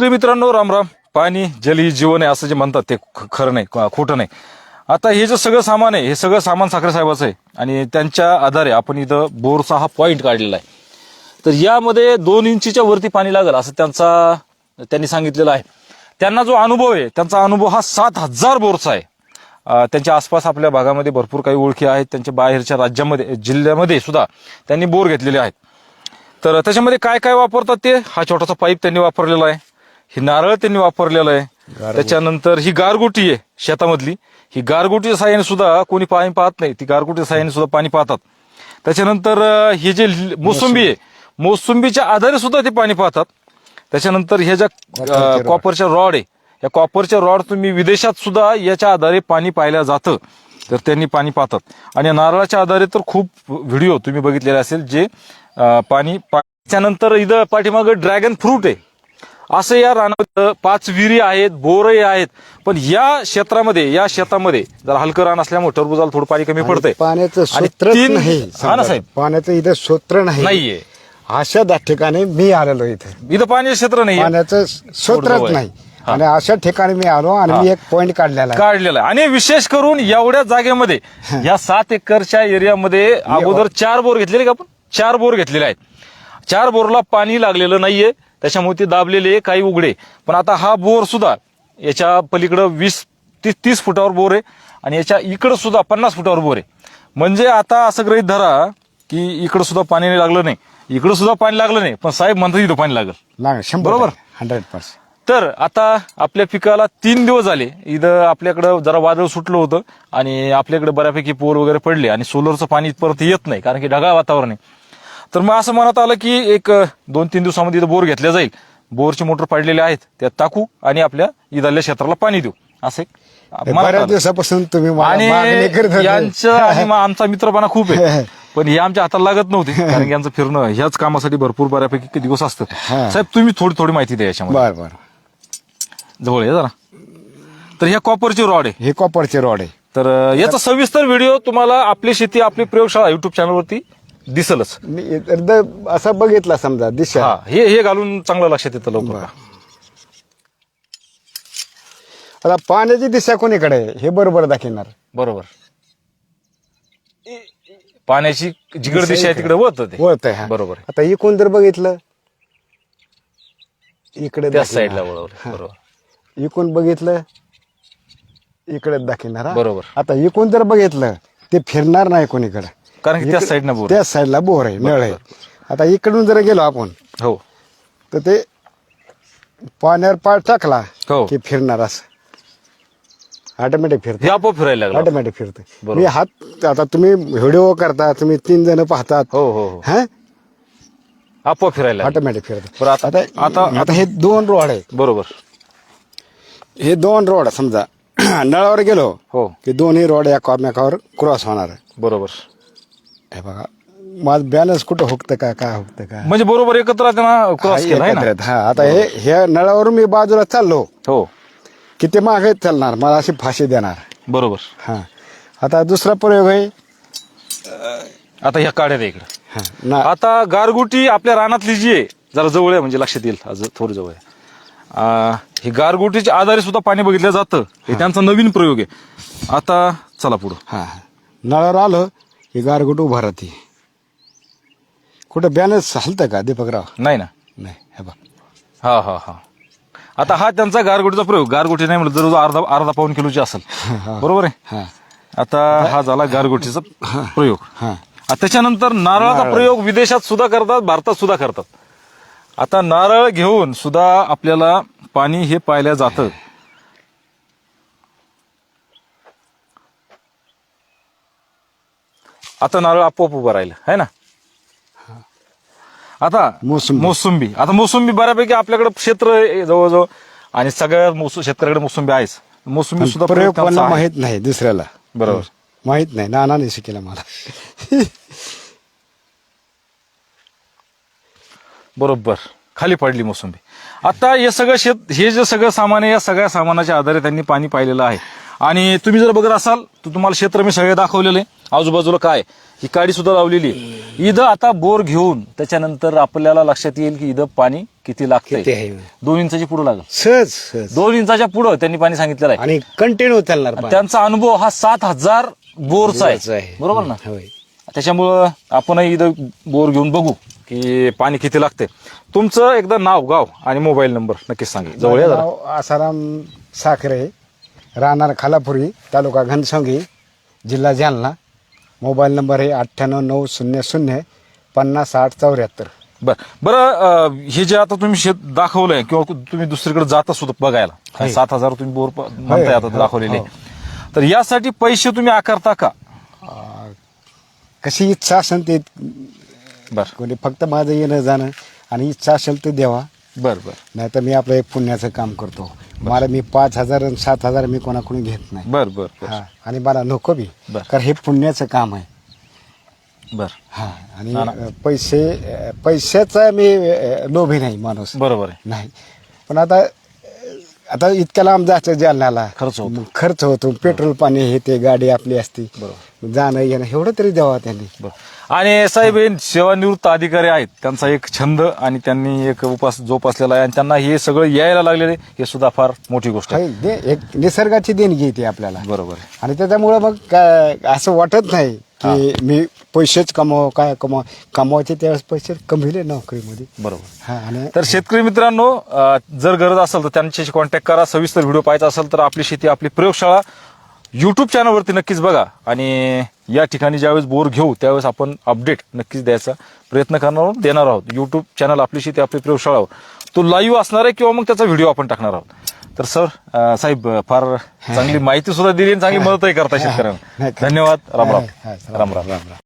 तर मित्रांनो राम राम. पाणी जल ही जीवन आहे असं जे म्हणतात ते ख- खरं नाही खोटं नाही. आता हे जे सगळं सामान आहे हे सगळं सामान साखरे साहेबाचं आहे. आणि त्यांच्या आधारे आपण इथं बोरचा हा पॉईंट काढलेला आहे. तर यामध्ये दोन इंचीच्या वरती पाणी लागेल असं त्यांचा त्यांनी सांगितलेलं आहे. त्यांना जो अनुभव आहे त्यांचा अनुभव हा सात हजार बोरचा आहे. त्यांच्या आसपास आपल्या भागामध्ये भरपूर काही ओळखी आहेत. त्यांच्या बाहेरच्या राज्यामध्ये जिल्ह्यामध्ये सुद्धा त्यांनी बोर घेतलेले आहेत. तर त्याच्यामध्ये काय काय वापरतात ते? हा छोटासा पाईप त्यांनी वापरलेला आहे. ही नारळ त्यांनी वापरलेलं आहे. त्याच्यानंतर ही गारगोटी आहे शेतामधली. ही गारगोटीच्या साह्याने सुद्धा कोणी पाणी पाहत नाही. ती गारगोटीच्या साह्याने सुद्धा पाणी पाहतात. त्याच्यानंतर हे जे मोसंबी आहे मोसंबीच्या आधारे सुद्धा ते पाणी पाहतात. त्याच्यानंतर ह्या ज्या कॉपरच्या रॉड. आहे या कॉपरच्या रॉड तुम्ही विदेशात सुद्धा याच्या आधारे पाणी पाहिलं जातं. तर त्यांनी पाणी पाहतात. आणि नारळाच्या आधारे तर खूप व्हिडिओ तुम्ही बघितलेले असेल जे पाणी त्याच्यानंतर इथं पाठीमागं ड्रॅगन फ्रूट आहे. असं या रानात पाच विहिरी आहेत बोरही आहेत. पण या क्षेत्रामध्ये या शेतामध्ये जर हलकं रान असल्यामुळे टरबुजाला थोडं पाणी कमी पडतंय. पाण्याचं सूत्र नाही हा ना. साहेब. पाण्याचं इथं सूत्र नाही. नाहीये. अशा दा- ठिकाणी मी आलेलो इथं. इथं पाणी क्षेत्र नाही पाण्याचं सूत्रच. नाही. आणि अशा ठिकाणी मी आलो आणि मी एक पॉइंट काढलेला आहे. काढलेलं आहे. आणि विशेष करून एवढ्या जागेमध्ये या सात एकरच्या एरियामध्ये अगोदर चार बोर घेतलेले का आपण? चार बोर घेतलेले आहेत. चार बोरला पाणी लागलेलं नाहीये. त्याच्यामुळे ते दाबलेले काही उघडे पण आता हा बोर सुद्धा याच्या पलीकडं वीस तीस तीस फुटावर बोर आहे आणि याच्या इकडं सुद्धा पन्नास फुटावर बोर आहे. म्हणजे आता असं गृहित धरा की इकडं सुद्धा पाणी नाही लागलं नाही. इकडं सुद्धा पाणी लागलं नाही पण साहेब म्हणतात इथं पाणी लागलं. बरोबर. हंड्रेड पर्सेंट तर आता आपल्या पिकाला तीन दिवस झाले इथं आपल्याकडं जरा वादळ सुटलं होतं आणि आपल्याकडे बऱ्यापैकी पोर वगैरे पडले आणि सोलरचं पाणी परत येत नाही कारण की ढगाळ वातावरण आहे. तर मग असं मनात आलं की एक दोन तीन दिवसामध्ये इथं बोर घेतल्या जाईल. बोरची मोटर पडलेले आहेत त्यात टाकू आणि आपल्या इथल्या क्षेत्राला पाणी देऊ. असं. दिवसापासून तुम्ही आणि. यांचं आणि आमचा मित्रपणा खूप आहे. पण हे आमच्या हाताला लागत नव्हते. कारण यांचं फिरणं ह्याच कामासाठी भरपूर बऱ्यापैकी दिवस असतं हा. साहेब तुम्ही थोडी थोडी माहिती द्या याच्यामध्ये. जवळ आहे जरा. तर ह्या कॉपरची रॉड आहे. हे कॉपरचे रॉड आहे. तर याचा सविस्तर व्हिडिओ तुम्हाला आपली शेती आपली प्रयोगशाळा युट्यूब चॅनलवरती दिसलच. मी एकदा असं बघितला समजा दिशा. हा हे हे घालून चांगलं लक्षात येतं लवकर. आता पाण्याची दिशा कोणीकडे आहे? हे बरोबर दाखवणार. बरोबर. पाण्याची जिगड दिशा आहे तिकडे वळत ते. वळत आहे बरोबर आहे. आता इकडून जर बघितलं? इकडे त्या दाखवणार. साईडला वळवलं. बरोबर. इकून बघितलं? इकडे दाखवणार? बरोबर. आता आता इकून जर बघितलं ते फिरणार नाही कोणीकडे. कारण की त्याच साईडनं बोर त्या साईडला बोर आहे नळ आहे. आता इकडून जर गेलो आपण हो. तर ते पाण्यावर पाय टाकला हो. की फिरणार असं. ऑटोमॅटिक फिरत. आपोआप फिरायला लागलं. ऑटोमॅटिक फिरत. बरोबर. मी हात आता तुम्ही व्हिडिओ करता तुम्ही तीन जण पाहतात. हो हो हो. हा? आपोआप फिरायला लागलं. ऑटोमॅटिक फिरत. बरं, आता- आता आता- आता हे दोन रोड आहेत. बरोबर. हे दोन रोड समजा. नळावर गेलो हो. की दोन्ही रोड एकामेकावर क्रॉस होणार आहे. बरोबर. हे बघा माझं बॅलन्स कुठं हुकतं का काय हुकतं का? म्हणजे बरोबर एकत्र त्यांना क्रॉस केला आहे एकत्र ना आहेत. हा आता हे हे नळावरून मी बाजूला चाललो. हो. की ते मागे चालणार? मला अशी फाशी देणार. बरोबर. हा. आता दुसरा प्रयोग आहे. आता ह्या काढ्या द्या इकडे. हा, ना. आता गारगुटी आपल्या रानातली जी आहे जरा जवळ आहे म्हणजे लक्षात येईल. आज थोडी जवळ आहे. आ, ही गारगुटीच्या आधारे सुद्धा पाणी बघितलं जातं. हे त्यांचा नवीन प्रयोग आहे. आता चला पुढं. हा. नळावर आलो की गारगुट उभा राहते. कुठं बॅलन्स हलतं का दीपकराव? नाही ना. नाही हे बघ. हा हा हा. आता हा त्यांचा गारगुटीचा प्रयोग. गारगुटी नाही म्हणलं जर अर्धा अर्धा पाऊन किलोची असेल. बरोबर आहे? हा. आता हा झाला गारगुटीचा प्रयोग. हा. आता त्याच्यानंतर नारळाचा प्रयोग विदेशात सुद्धा करतात भारतात सुद्धा करतात. आता नारळ घेऊन सुद्धा आपल्याला पाणी हे पाहिलं जातं. आता नारळ आपोआप उभं राहिलं है ना? आता मोसंबी. मोसंबी. आता मोसंबी बऱ्यापैकी आपल्याकडे क्षेत्र आहे जवळजवळ. आणि सगळ्या मोस शेतकऱ्याकडे मोसंबी आहेच. मोसंबी सुद्धा प्रयोग आहे. माहीत नाही दुसऱ्याला. बरोबर. माहीत नाही. नानाने शिकेला मला. बरोबर. खाली पडली मोसंबी. आता हे सगळं शेत हे जे सगळं सामान आहे या सगळ्या सामानाच्या आधारे त्यांनी पाणी पाहिलेलं आहे. आणि तुम्ही जर बघत असाल तर तुम्हाला क्षेत्र मी सगळे दाखवलेले. आजूबाजूला काय? ही काडी सुद्धा लावलेली आहे. इथं आता बोर घेऊन त्याच्यानंतर आपल्याला लक्षात येईल की इथं पाणी किती लागते दोन इंचाची पुढे लागेल. सहज सहज. दोन इंचाच्या पुढं त्यांनी पाणी सांगितलेलं आहे. आणि कंटिन्यू चालणार. त्यांचा अनुभव हा सात हजार बोरचा आहे. बरोबर ना? होय. त्याच्यामुळं आपणही इथं बोर घेऊन बघू की पाणी किती लागते तुमचं एकदा नाव गाव आणि मोबाईल नंबर नक्कीच सांगा. जवळ या माझं जरा. नाव आसाराम साखरे राहणार खालापुरी तालुका घनसंगी जिल्हा जालना. मोबाईल नंबर आहे अठ्ठ्याण्णव नऊ शून्य शून्य पन्नास आठ चौऱ्याहत्तर. बर. बरं अं, हे जे आता तुम्ही शेत दाखवलंय किंवा तुम्ही दुसरीकडे जाता सुद्धा बघायला. होय. सात हजार तुम्ही बोर प- म्हणताय आता हो, दाखवलेले. हो. तर यासाठी पैसे तुम्ही आकारता का? कशी इच्छा असेल ते बर. कोणी फक्त माझं येणं जाणं आणि इच्छा असेल तर द्यावा बर बर. नाही तर मी आपलं एक पुण्याचं काम करतो. मला मी पाच हजार आणि सात हजार मी कोणाकडून घेत नाही. बर बर बर. हा आणि मला नको बी. बर. कारण हे पुण्याचं काम आहे. बर. हा आणि. अ, पैसे अ, पैशाचा मी अ, लोभी नाही माणूस. बरोबर आहे. नाही. पण आता आता इतक्या लांब जायचं जालन्याला. खर्च होतो. मग खर्च होतो. पेट्रोल पाणी हे ते गाडी आपली असती. बरोबर. जाणं येणं एवढं तरी द्यावा त्यांनी. बर. आणि साहेब हे सेवानिवृत्त अधिकारी आहेत. त्यांचा एक छंद आणि त्यांनी एक उपास जोपासलेला आहे. आणि त्यांना हे सगळं यायला लागलेले हे सुद्धा फार मोठी गोष्ट आहे. दे- एक निसर्गाची देणगी येते आपल्याला. बरोबर आहे. आणि त्याच्यामुळं मग काय असं वाटत नाही की मी पैसेच कमाव काय कमाव कमवायचे त्यावेळेस पैसे कमविले नोकरीमध्ये. बरोबर. हा आणि तर शेतकरी मित्रांनो अ, जर गरज असेल तर त्यांच्याशी कॉन्टॅक्ट करा. सविस्तर व्हिडिओ पाहायचा असेल तर आपली शेती आपली प्रयोगशाळा युट्यूब चॅनलवरती नक्कीच बघा. आणि या ठिकाणी ज्यावेळेस बोर घेऊ त्यावेळेस आपण अपडेट नक्कीच द्यायचा प्रयत्न करणार आहोत देणार आहोत. युट्यूब चॅनल आपली शेती आपली प्रयोगशाळावर. तो लाईव्ह असणार आहे किंवा मग त्याचा व्हिडिओ आपण टाकणार आहोत. तर सर अ, साहेब फार चांगली माहिती सुद्धा दिली आणि चांगली मदतही करता शेतकऱ्यांना धन्यवाद. राम राम. हा, राम राम राम.